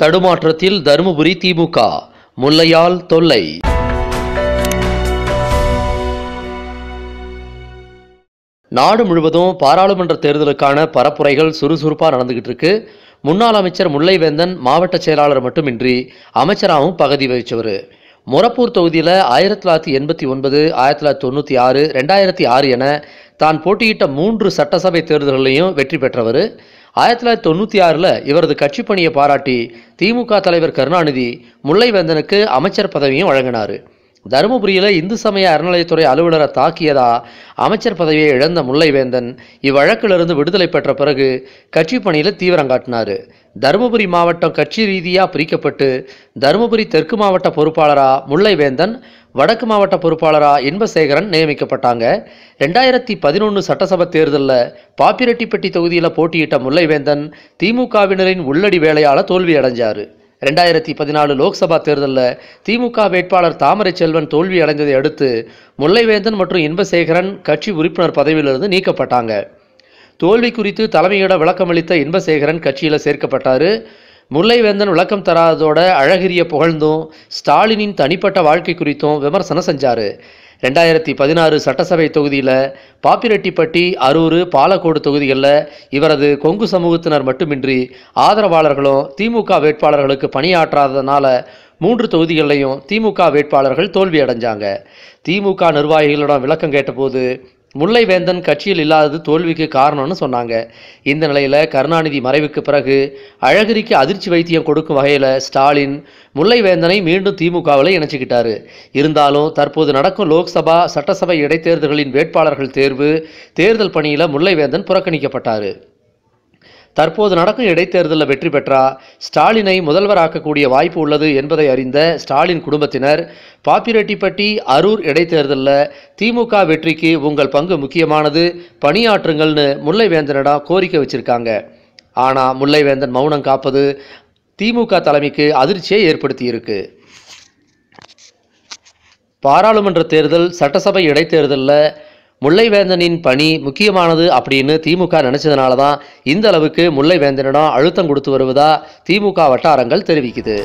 தடுமாற்றத்தில் தருமபுரி திமுக. முல்லையால் தொல்லை. நாடு முழுவதும் பாராளுமன்ற தேர்தலுக்கான பரப்புரைகள் சுறுசுறுப்பாக நடந்துகிட்டு இருக்கு. முன்னாள் அமைச்சர் முல்லைவேந்தன் மாவட்ட செயலாளர் மட்டுமின்றி அமைச்சராகவும் பகுதி வகிச்சவர். மொரப்பூர் தொகுதியில் ஆயிரத்தி தொள்ளாயிரத்தி எண்பத்தி ஒன்பது ஆயிரத்தி தொள்ளாயிரத்தி தொண்ணூற்றி ஆறு ரெண்டாயிரத்தி ஆறு என தான் போட்டியிட்ட மூன்று சட்டசபை தேர்தல்களையும் வெற்றி பெற்றவர். ஆயிரத்தி தொள்ளாயிரத்தி தொண்ணூற்றி ஆறில் இவரது கட்சி பணியை பாராட்டி திமுக தலைவர் கருணாநிதி முல்லைவேந்தனுக்கு அமைச்சர் பதவியும் வழங்கினார். தருமபுரியில் இந்து சமய அறநிலையத்துறை அலுவலரை தாக்கியதா அமைச்சர் பதவியை இழந்த முல்லைவேந்தன் இவ்வழக்கிலிருந்து விடுதலை பெற்ற பிறகு கட்சி பணியில் தீவிரம் காட்டினார். தருமபுரி மாவட்டம் கட்சி ரீதியாக பிரிக்கப்பட்டு தருமபுரி தெற்கு மாவட்ட பொறுப்பாளராக முல்லைவேந்தன் வடக்கு மாவட்ட பொறுப்பாளராக இன்பசேகரன் நியமிக்கப்பட்டாங்க. ரெண்டாயிரத்தி பதினொன்று சட்டசபை தேர்தலில் பாப்பிரெட்டிப்பட்டி தொகுதியில் போட்டியிட்ட முல்லைவேந்தன் திமுகவினரின் உள்ளடி வேலையால் தோல்வி அடைஞ்சார் ரெண்டாயிரத்தி பதினாலு லோக்சபா தேர்தலில் திமுக வேட்பாளர் தாமரை செல்வன் தோல்வி அடைந்ததை அடுத்து முல்லைவேந்தன் மற்றும் இன்பசேகரன் கட்சி உறுப்பினர் பதவியிலிருந்து நீக்கப்பட்டாங்க. தோல்வி குறித்து தலைமையிட விளக்கமளித்த இன்பசேகரன் கட்சியில் சேர்க்கப்பட்டார். முல்லைவேந்தன் விளக்கம் தராததோட அழகிரிய புகழ்ந்தும் ஸ்டாலினின் தனிப்பட்ட வாழ்க்கை குறித்தும் விமர்சனம் செஞ்சார். ரெண்டாயிரத்தி பதினாறு சட்டசபை தொகுதியில் பாப்பிரெட்டிப்பட்டி அரூர் பாலக்கோடு தொகுதிகளில் இவரது கொங்கு சமூகத்தினர் மட்டுமின்றி ஆதரவாளர்களும் திமுக வேட்பாளர்களுக்கு பணியாற்றாததுனால மூன்று தொகுதிகளிலையும் திமுக வேட்பாளர்கள் தோல்வியடைஞ்சாங்க. திமுக நிர்வாகிகளிடம் விளக்கம் கேட்டபோது முல்லைவேந்தன் கட்சியில் இல்லாதது தோல்விக்கு காரணம்னு சொன்னாங்க. இந்த நிலையில் கருணாநிதி மறைவுக்கு பிறகு அழகிரிக்கு அதிர்ச்சி வைத்தியம் கொடுக்கும் வகையில் ஸ்டாலின் முல்லைவேந்தனை மீண்டும் திமுகவில் இணைச்சிக்கிட்டாரு. இருந்தாலும் தற்போது நடக்கும் லோக்சபா சட்டசபை இடைத்தேர்தல்களின் வேட்பாளர்கள் தேர்வு தேர்தல் பணியில் முல்லைவேந்தன் புறக்கணிக்கப்பட்டார். தற்போது நடக்கும் இடைத்தேர்தலில் வெற்றி பெற்றா ஸ்டாலினை முதல்வராக்கக்கூடிய வாய்ப்பு உள்ளது என்பதை அறிந்த ஸ்டாலின் குடும்பத்தினர் பாப்பிரெட்டிப்பட்டி அரூர் இடைத்தேர்தலில் திமுக வெற்றிக்கு உங்கள் பங்கு முக்கியமானது பணியாற்றுங்கள்னு முல்லைவேந்தனிடம் கோரிக்கை வச்சிருக்காங்க. ஆனால் முல்லைவேந்தன் மௌனம் காப்பது திமுக தலைமைக்கு அதிர்ச்சியை ஏற்படுத்தியிருக்கு. பாராளுமன்ற தேர்தல் சட்டசபை இடைத்தேர்தலில் முல்லைவேந்தனின் பணி முக்கியமானது அப்படின்னு திமுக நினைச்சதுனால தான் இந்த அளவுக்கு முல்லைவேந்தனிடம் அழுத்தம் கொடுத்து வருவதா திமுக வட்டாரங்கள் தெரிவிக்குது.